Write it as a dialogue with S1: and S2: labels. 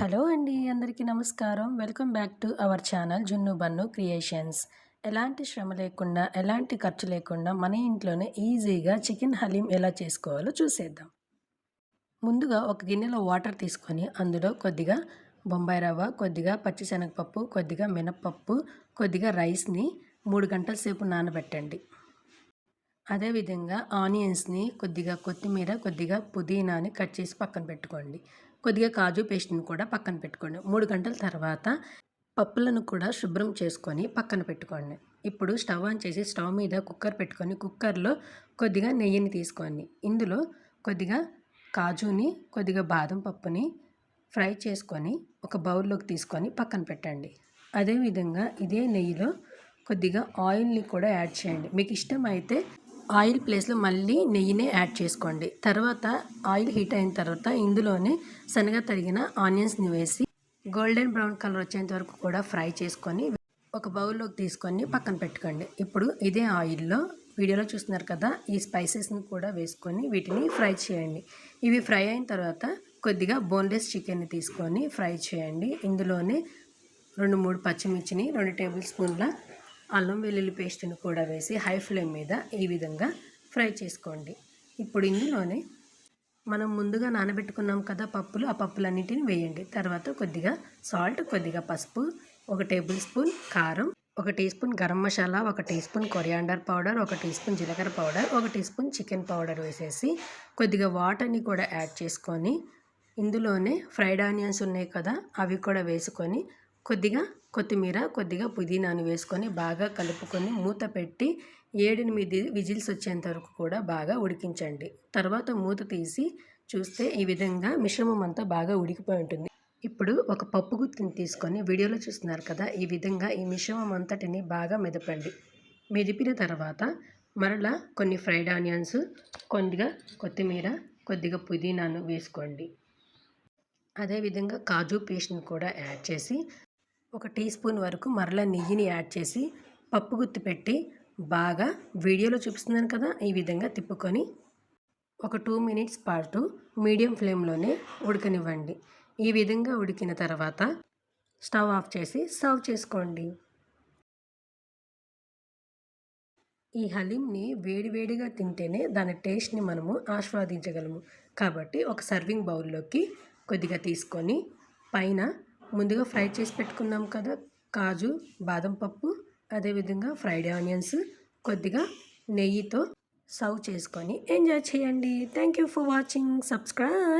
S1: Hello అండి అందరికీ నమస్కారం. Welcome back to our channel Junnu Bannu creations. ఎలాంటి శ్రమ లేకుండా ఎలాంటి ఖర్చు లేకుండా మన ఇంట్లోనే ఈజీగా చికెన్ హలీం ఎలా చేసుకోవాలో చూసేద్దాం. ముందుగా ఒక గిన్నెలో వాటర్ తీసుకొని అందులో కొద్దిగా బొంబాయి రవ్వ కొద్దిగా పచ్చిశనగపప్పు కొద్దిగా మినప్పప్పు కొద్దిగా రైస్ని మూడు గంటల సేపు నానబెట్టండి. అదేవిధంగా ఆనియన్స్ని కొద్దిగా కొత్తిమీర కొద్దిగా పుదీనాని కట్ చేసి పక్కన పెట్టుకోండి. కొద్దిగా కాజు పేస్ట్ని కూడా పక్కన పెట్టుకోండి. మూడు గంటల తర్వాత పప్పులను కూడా శుభ్రం చేసుకొని పక్కన పెట్టుకోండి. ఇప్పుడు స్టవ్ ఆన్ చేసి స్టవ్ మీద కుక్కర్ పెట్టుకొని కుక్కర్లో కొద్దిగా నెయ్యిని తీసుకోండి. ఇందులో కొద్దిగా కాజుని కొద్దిగా బాదం పప్పుని ఫ్రై చేసుకొని ఒక బౌల్లోకి తీసుకొని పక్కన పెట్టండి. అదేవిధంగా ఇదే నెయ్యిలో కొద్దిగా ఆయిల్ని కూడా యాడ్ చేయండి. మీకు ఇష్టమైతే ఆయిల్ ప్లేస్లో మళ్ళీ నెయ్యినే యాడ్ చేసుకోండి. తర్వాత ఆయిల్ హీట్ అయిన తర్వాత ఇందులోనే శనగ తరిగిన ఆనియన్స్ని వేసి గోల్డెన్ బ్రౌన్ కలర్ వచ్చేంత వరకు కూడా ఫ్రై చేసుకొని ఒక బౌల్లోకి తీసుకొని పక్కన పెట్టుకోండి. ఇప్పుడు ఇదే ఆయిల్లో వీడియోలో చూస్తున్నారు కదా ఈ స్పైసెస్ని కూడా వేసుకొని వీటిని ఫ్రై చేయండి. ఇవి ఫ్రై అయిన తర్వాత కొద్దిగా బోన్లెస్ చికెన్ని తీసుకొని ఫ్రై చేయండి. ఇందులోనే రెండు మూడు పచ్చిమిర్చిని రెండు టేబుల్ స్పూన్ల అల్లం వెల్లుల్లి పేస్ట్ని కూడా వేసి హై ఫ్లేమ్ మీద ఈ విధంగా ఫ్రై చేసుకోండి. ఇప్పుడు ఇందులోనే మనం ముందుగా నానబెట్టుకున్నాం కదా పప్పులు ఆ పప్పులన్నిటిని వేయండి. తర్వాత కొద్దిగా సాల్ట్ కొద్దిగా పసుపు ఒక టేబుల్ స్పూన్ కారం ఒక టీ స్పూన్ గరం మసాలా ఒక టీ స్పూన్ కొరియాండర్ పౌడర్ ఒక టీ స్పూన్ జీలకర్ర పౌడర్ ఒక టీ స్పూన్ చికెన్ పౌడర్ వేసేసి కొద్దిగా వాటర్ని కూడా యాడ్ చేసుకొని ఇందులోనే ఫ్రైడ్ ఆనియన్స్ ఉన్నాయి కదా అవి కూడా వేసుకొని కొద్దిగా కొత్తిమీర కొద్దిగా పుదీనాను వేసుకొని బాగా కలుపుకొని మూత పెట్టి ఏడెనిమిది విజిల్స్ వచ్చేంత వరకు కూడా బాగా ఉడికించండి. తర్వాత మూత తీసి చూస్తే ఈ విధంగా మిశ్రమం అంతా బాగా ఉడికిపోయి ఉంటుంది. ఇప్పుడు ఒక పప్పు గుత్తిని తీసుకొని వీడియోలో చూస్తున్నారు కదా ఈ విధంగా ఈ మిశ్రమం అంతటిని బాగా మెదపండి. మెదిపిన తర్వాత మరలా కొన్ని ఫ్రైడ్ ఆనియన్స్ కొద్దిగా కొత్తిమీర కొద్దిగా పుదీనాను వేసుకోండి. అదేవిధంగా కాజు పేస్ట్ని కూడా యాడ్ చేసి ఒక టీ స్పూన్ వరకు మరలా నెయ్యిని యాడ్ చేసి పప్పు గుత్తి పెట్టి బాగా వీడియోలో చూపిస్తున్నాను కదా ఈ విధంగా తిప్పుకొని ఒక టూ మినిట్స్ పాటు మీడియం ఫ్లేమ్లోనే ఉడకనివ్వండి. ఈ విధంగా ఉడికిన తర్వాత స్టవ్ ఆఫ్ చేసి సర్వ్ చేసుకోండి. ఈ హలీంని వేడివేడిగా తింటేనే దాని టేస్ట్ని మనము ఆస్వాదించగలము. కాబట్టి ఒక సర్వింగ్ బౌల్లోకి కొద్దిగా తీసుకొని పైన ముందుగా ఫ్రై చేసి పెట్టుకున్నాం కదా కాజు బాదం పప్పు అదేవిధంగా ఫ్రైడ్ ఆనియన్స్ కొద్దిగా నెయ్యితో సర్వ్ చేసుకొని ఎంజాయ్ చేయండి. Thank you for watching subscribe